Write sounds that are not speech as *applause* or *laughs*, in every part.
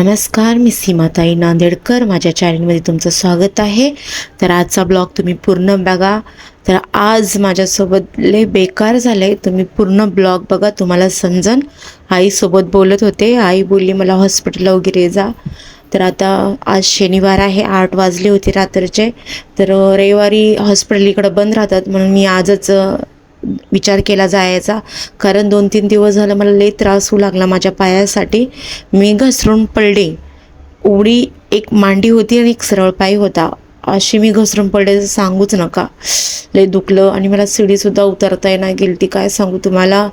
नमस्कार मी सीमाताई नांदेडकर. माझ्या चॅनलमध्ये तुमचं स्वागत आहे. तर आजचा ब्लॉग तुम्ही पूर्ण बघा. तर आज माझ्यासोबत लय बेकार झाले तुम्ही पूर्ण ब्लॉग बघा तुम्हाला समजन. आईसोबत बोलत होते. आई बोलली मला हॉस्पिटलला वगैरे जा. तर आता आज शनिवार आहे आठ वाजले होते रात्रीचे. तर रविवारी हॉस्पिटल इकडं बंद राहतात म्हणून मी आजच विचार केला जायचा. कारण दोन तीन दिवस झालं मला लई त्रास होऊ लागला माझ्या पायासाठी. मी घसरून पडले. उडी एक मांडी होती आणि एक सरळ पाय होता. अशी मी घसरून पडले तर सांगूच नका. लई दुखलं आणि मला सीडीसुद्धा उतरता येणार गेली ती काय सांगू तुम्हाला?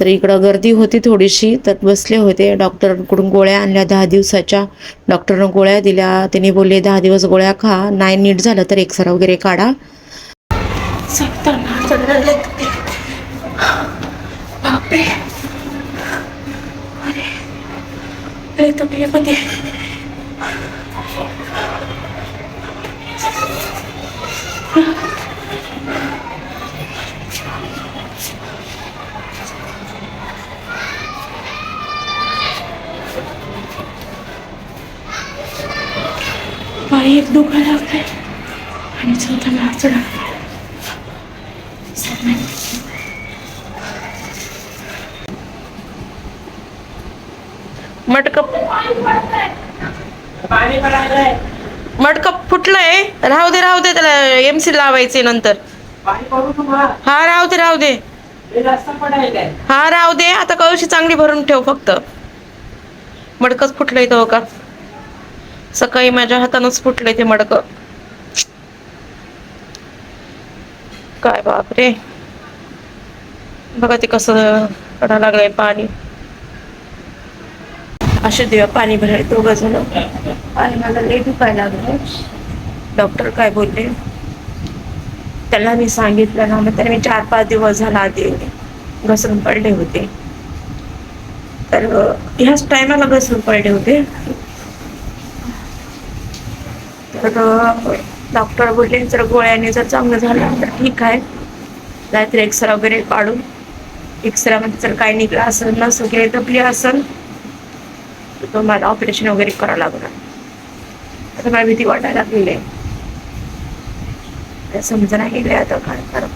तर इकडं गर्दी होती थोडीशी. तर बसले होते. डॉक्टरांकडून गोळ्या आणल्या दहा दिवसाच्या. डॉक्टरनं गोळ्या दिल्या. त्यांनी बोलले दहा दिवस गोळ्या खा. नाही नीट झालं तर एक्सरा वगैरे काढा. बापरे अरे तकलीफमध्ये पाय एक दुखायला लागले आणि चौथा मला चढा मटक मटक फुटलंय. राहू दे राहू दे त्याला एम सी लावायचे नंतर. हा राहू दे राहू दे. हा राहू दे. आता कळशी चांगली भरून ठेव फक्त. मडकच फुटलंय तो का? सकाळी माझ्या हातानच फुटलंय ते मडक काय बापरे. बघा ते कसं पडा लागलंय पाणी. असे देवा पाणी भरायला दोघं जण. आणि मला लय दुखायला लागलं. डॉक्टर काय बोलले? त्याला मी सांगितलं ना मग त्याने मी चार पाच दिवस झाला आधी घसरून पडले होते. तर ह्याच टायमाला घसरून पडले होते. तर डॉक्टर बोलले जर गोळ्याने जर चांगलं झालं तर ठीक आहे. नाहीतर एक्सरा वगैरे काढून एक्सरामध्ये जर काय निघलं असेल नस वगैरे दबली असेल. तो मला ऑपरेशन वगैरे करावं लागणार आता मला भीती वाटायला लागलेली आहे. समजा गेले आता काय करा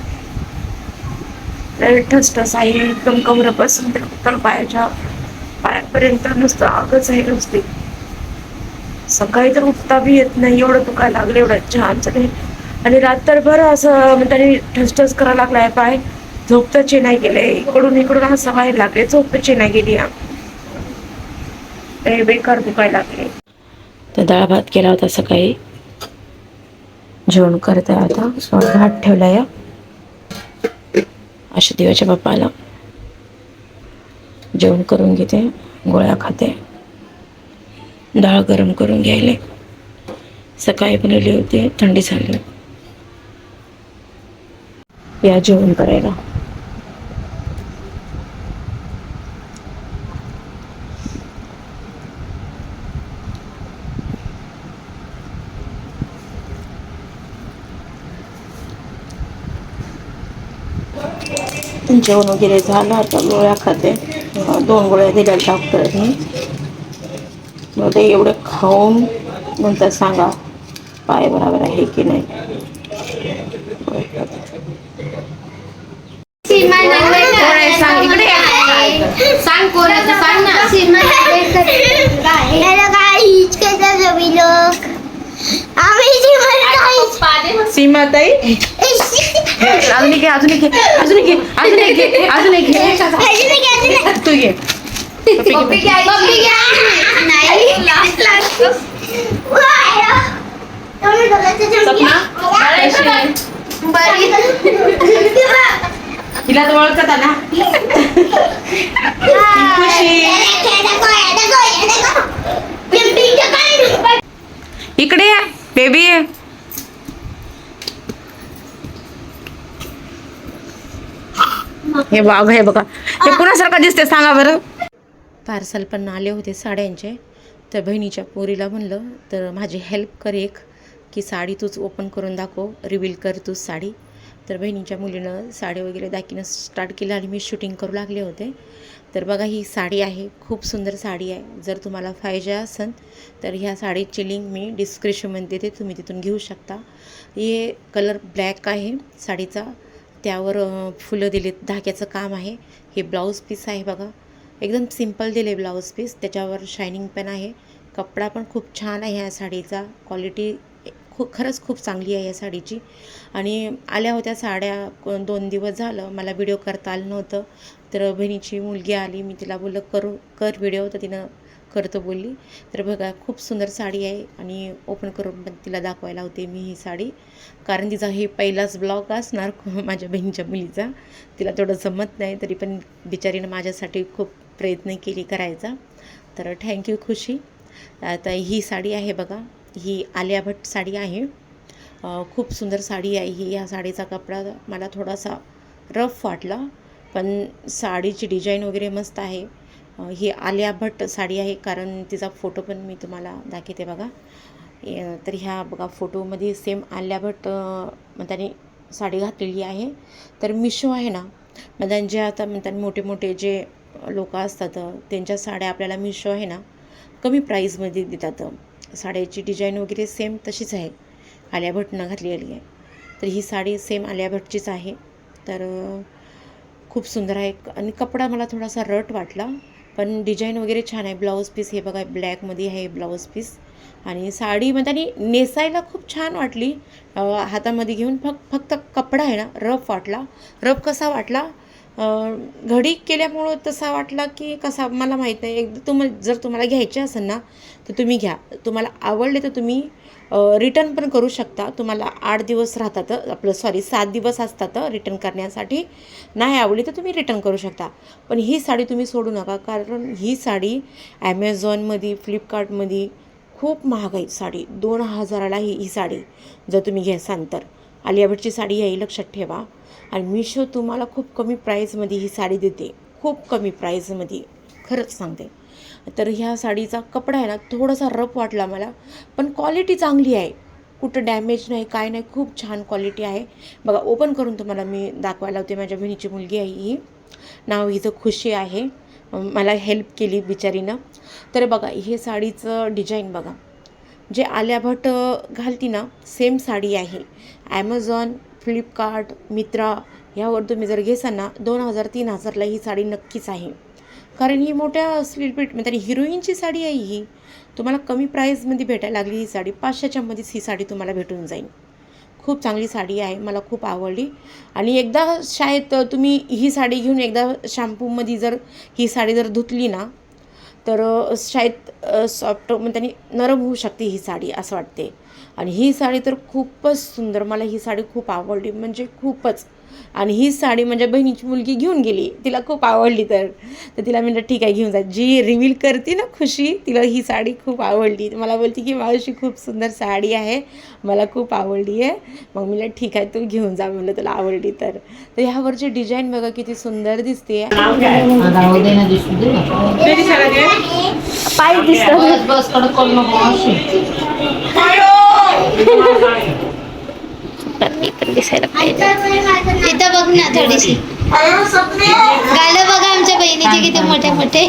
ठस ठस आहे एकदम कमरापासून तर उत्तर पायाच्या पायापर्यंत नुसतं आगच आहे नुसती. सकाळी तर उठता बी येत नाही एवढं दुखायला लागलं एवढं छान नाही आणि रात्रभर असं म्हणजे ठसठस करायला लागलाय पाय झोपताचे नाही गेले. इकडून इकडून असं व्हायला लागले झोपताचे नाही गेली. ते बेकार दुखायला लागले. तर डाळ भात केला होता सकाळी. जेवण करत आता. स्वयं भात ठेवला या अशा दिवाच्या बाप्पाला. जेवण करून घेते गोळ्या खाते. डाळ गरम करून घ्यायले. सकाळी बनवली होती थंडी झाली. या जेवण करायला. जेवण वगैरे झालं आता गोळ्या खाते. दोन गोळ्या दिल्या डॉक्टरनी. मग ते एवढं खाऊन नंतर सांगा पाय बरोबर आहे की नाही. सांग कोणाचं ना. सीमा ताई अजून एक घे, अजून एक घे, अजून एक घे, अजून एक घे, अजून एक घे. तू घे पप्पी घ्यायची. सपना कशी आहे? तिला तर ओळखत ना? इकडे या बेबी हे बाग हे बघा. हे कुणासारखं दिसते सांगा बरं. पार्सल पण आले होते साड्यांचे. तर बहिणीच्या पोरीला म्हणलं तर माझी हेल्प कर एक की साडी तूच ओपन करून दाखव रिव्हील कर तूच साडी. तर बहिणीच्या मुलीनं साडी वगैरे दाखिनं स्टार्ट केलं आणि मी शूटिंग करू लागले होते. तर बघा ही साडी आहे खूप सुंदर साडी आहे. जर तुम्हाला पाहिजे असेल तर ह्या साडीची लिंक मी डिस्क्रिप्शनमध्ये देते तुम्ही तिथून घेऊ शकता. हे कलर ब्लॅक आहे साडीचा. त्यावर फुलं दिलीत धाग्याचं काम आहे. हे ब्लाऊज पीस आहे बघा. एकदम सिंपल दिले ब्लाऊज पीस. त्याच्यावर शायनिंग पण आहे. कपडा पण खूप छान आहे या साडीचा. क्वालिटी खूप खरंच खूप चांगली आहे या साडीची. आणि आल्या होत्या साड्या दोन दिवस झालं. मला व्हिडिओ करता आलं नव्हतं. तर बहिणीची मुलगी आली. मी तिला बोललं करू कर व्हिडिओ तर तिनं करतो बोलली. तर बघा खूप सुंदर साडी आहे आणि ओपन करून पण तिला दाखवायला होते मी ही साडी. कारण तिचा हे पहिलाच ब्लॉग असणार *laughs* माझ्या बहिणीच्या मुलीचा. तिला तेवढं जमत नाही तरी पण बिचारीनं माझ्यासाठी खूप प्रयत्न केली करायचा. तर थँक्यू खुशी. आता ही साडी आहे बघा ही आलिया भट्ट साडी आहे. खूप सुंदर साडी आहे ही. ह्या साडीचा कपडा मला थोडासा रफ वाटला पण साडीची डिझाईन वगैरे मस्त आहे. ही आलिया भट्ट साडी आहे कारण तिचा फोटो पण मी तुम्हाला दाखवते बघा. तर ह्या बघा फोटोमध्ये सेम आलिया भट्ट अं, साडी घातलेली आहे. तर मिशो आहे ना म्हणजे जे आता म्हणतात मोठे मोठे जे लोक असतात त्यांच्या साड्या आपल्याला मिशो आहे ना कमी प्राईजमध्ये देतात. साड्याची डिझाईन वगैरे सेम तशीच आहे. आलिया भट्टनं घातलेली आहे. तर ही साडी सेम आलिया भट्टचीच आहे. तर खूप सुंदर आहे. आणि कपडा मला थोडासा रट वाटला. पण डिझाईन वगैरे छान आहे. ब्लाऊज पीस हे बघा ब्लॅकमध्ये आहे ब्लाऊज पीस. आणि साडी म्हणजे नेसायला खूप छान वाटली. हातामध्ये घेऊन फक्त फक्त कपडा आहे ना रफ वाटला. रफ कसा वाटला? घडी केल्यामुळं तसा वाटला की कसा मला माहीत नाही. एकदा तुम्हाला जर तुम्हाला घ्यायचे असेल ना तर तुम्ही घ्या. तुम्हाला आवडले तर तुम्ही रिटर्न पण करू शकता. तुम्हाला आठ दिवस राहतात आपलं सॉरी सात दिवस असतात रिटर्न करण्यासाठी. नाही आवडली तर तुम्ही रिटर्न करू शकता. पण ही साडी तुम्ही सोडू नका. कारण ही साडी ॲमेझॉनमध्ये फ्लिपकार्टमध्ये खूप महाग आहे साडी. दोन हजाराला ही ही साडी जर तुम्ही घ्यासाल तर. आलिया भटची साडी आहे लक्षात ठेवा. आणि मिशो तुम्हाला खूप कमी प्राईजमध्ये ही साडी देते. खूप कमी प्राईजमध्ये खरंच सांगते. तर ह्या साडीचा कपडा आहे ना थोडासा रफ वाटला मला पण क्वालिटी चांगली आहे. कुठं डॅमेज नाही काय नाही खूप छान क्वालिटी आहे. बघा ओपन करून तुम्हाला मी दाखवायला होते माझ्या बहिणीची मुलगी आहे ही. नाव हिचं खुशी आहे. मला हेल्प केली बिचारीनं. तर बघा हे साडीचं डिझाईन बघा. जे आलिया भट घालती ना सेम साडी आहे. ॲमेझॉन फ्लिपकार्ट मित्रा ह्यावर तुम्ही जर घेसाल ना दोन हजार तीन हजारला ही साडी नक्कीच आहे. कारण ही मोठ्या सेलिब्रिटी म्हणजे हिरोईनची साडी आहे ही तुम्हाला कमी प्राईजमध्ये भेटायला लागली ही साडी पाचशेच्यामध्येच ही साडी तुम्हाला भेटून जाईल. खूप चांगली साडी आहे मला खूप आवडली. आणि एकदा शाळेत तुम्ही ही साडी घेऊन एकदा शॅम्पूमध्ये जर ही साडी जर धुतली ना तर शायद सॉफ्ट म्हणजे नरम होऊ शकते ही साडी असं वाटते. आणि ही साडी तर खूपच सुंदर मला ही साडी खूप आवडली. म्हणजे खूपच. आणि ही साडी माझ्या बहिणीची मुलगी घेऊन गेली. तिला खूप आवडली तर. तर तिला म्हटलं ठीक आहे घेऊन जा. जी रिव्हील करते ना खुशी तिला ही साडी खूप आवडली. मला बोलते की मावशी खूप सुंदर साडी आहे. मला खूप आवडली आहे. मग मी म्हटलं ठीक आहे तू घेऊन जा. म्हणलं तुला आवडली तर. तर ह्यावरची डिझाईन बघा किती सुंदर दिसते पाय बस बस कडक करू नको मावशी. इथं बघ ना थोडीशी. गालं बघा आमच्या बहिणीचे किती मोठे मोठे.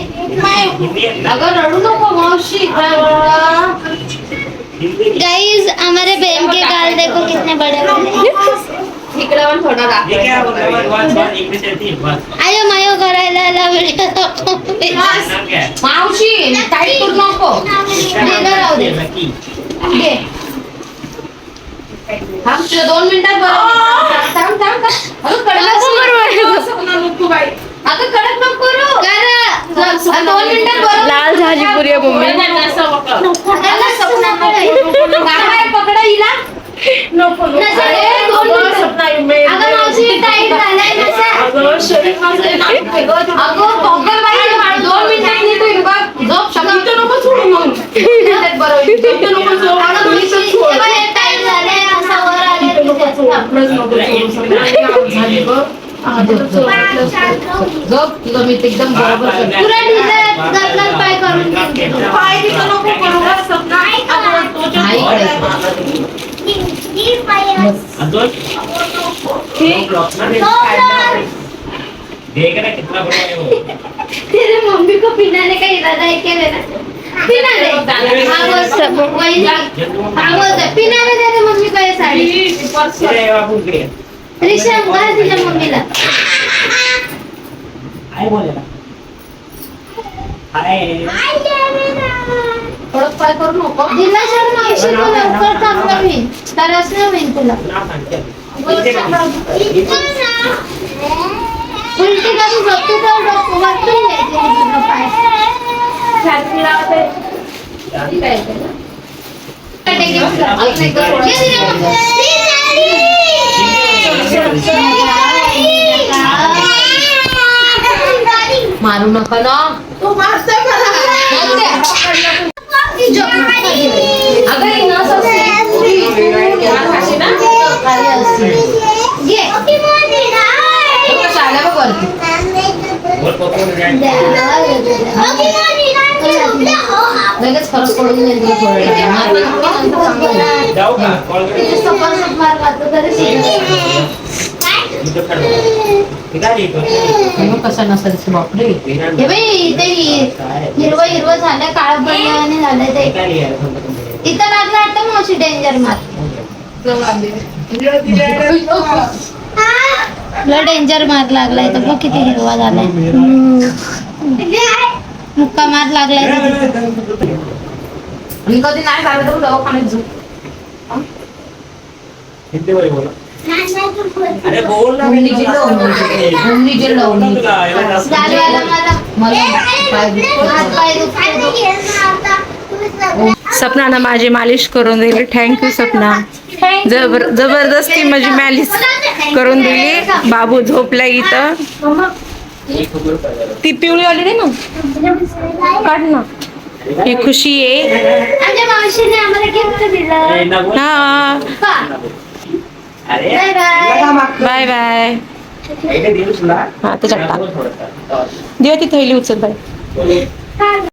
अगं रडू नको मावशी गाइस हमारे बहन के गाल देखो कितने बड़े पण आयो मायो करायला मावशी टाईट करू नको. तुझ्या दोन मिनिटात बरोबर थांब थांब. अगं कडक नको. अगं कडक नको करू. दोन मिनिटात बरोबर लाल झाली पुरी मम्मी. पकडा हिला. अरे, दोन मिनिटं. अगं मावशी टाईट झालाय नसा अगं पकड बाई दोन मिनिटात नीट होईल बघ. झोप शक्ती नको सोडू मग बरोबर इथं नको सोडू. अगं मावशी हे बघ, हे टाईट झालंय असं वर आले झोप तुला मी ते एकदम बरोबर है वो *laughs* तेरे मम्मी को पिनाने का इरादा है क्या पिना हाँ हाँ. पिना तेरे मम्मी को तुझ्या मम्मीला हाय बोले ना हाय थोडं काय करू नको दिला सर मावशी तू लवकर चांगलं होईल तरच नाही होईल तुला ना सांगते उलटी कशी झोपते तर डोकं वरतून घ्यायचे तुझं पाय मारू नका ना तू मारते मला लगेच फरक पडून जाईल नसेल बापरे हे इथे हिरवं हिरवं झालं काळ पडल्याने आणि झालं ते इथं लागलं वाटतं मावशी डेंजर मार तुला डेंजर मार लागलाय तर बघ किती हिरवा झालाय. मुक्का मार लागलाय. मी कधी नाही झालं तर दवाखान्यात जाऊ. हिंदी मध्ये बोला अरे बोल ना उमनी जिल्हा उमनी उमनी जिल्हा उमनी गालवाला मला मला. पाय दुखतो. हात पाय दुखतो. सपना ना माझी मालिश करून दिली. Thank you Sapna. जबर जबरदस्ती माझी मालिश. करून दिली. बाबू झोपला इथं. ती पिवळी आली ना काढ ना. ही खुशी आहे. आमच्या मावशीने आम्हाला गिफ्ट दिलं. हा. बाय बाय हा त्याच्यात टाक. देवा ती थैली उचल बाय